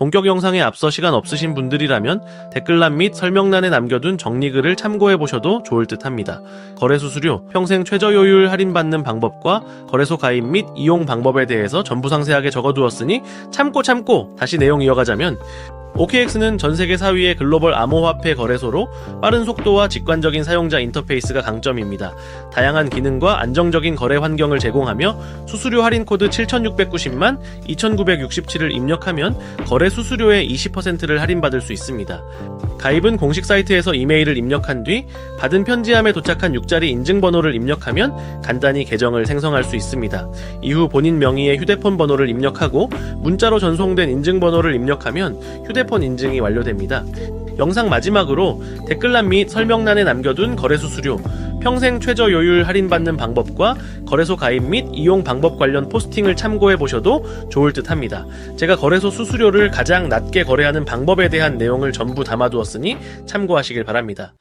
본격 영상에 앞서 시간 없으신 분들이라면 댓글란 및 설명란에 남겨둔 정리글을 참고해 보셔도 좋을 듯 합니다. 거래 수수료, 평생 최저요율 할인받는 방법과 거래소 가입 및 이용 방법에 대해서 전부 상세하게 적어두었으니 참고 참고 다시 내용 이어가자면 OKX는 전 세계 4위의 글로벌 암호화폐 거래소로 빠른 속도와 직관적인 사용자 인터페이스가 강점입니다. 다양한 기능과 안정적인 거래 환경을 제공하며 수수료 할인 코드 7690만 2967을 입력하면 거래 수수료의 20%를 할인받을 수 있습니다. 가입은 공식 사이트에서 이메일을 입력한 뒤 받은 편지함에 도착한 6자리 인증번호를 입력하면 간단히 계정을 생성할 수 있습니다. 이후 본인 명의의 휴대폰 번호를 입력하고 문자로 전송된 인증번호를 입력하면 휴대폰 인증이 완료됩니다. 영상 마지막으로 댓글란 및 설명란에 남겨둔 거래 수수료, 평생 최저 요율 할인받는 방법과 거래소 가입 및 이용 방법 관련 포스팅을 참고해 보셔도 좋을 듯 합니다. 제가 거래소 수수료를 가장 낮게 거래하는 방법에 대한 내용을 전부 담아두었으니 참고하시길 바랍니다.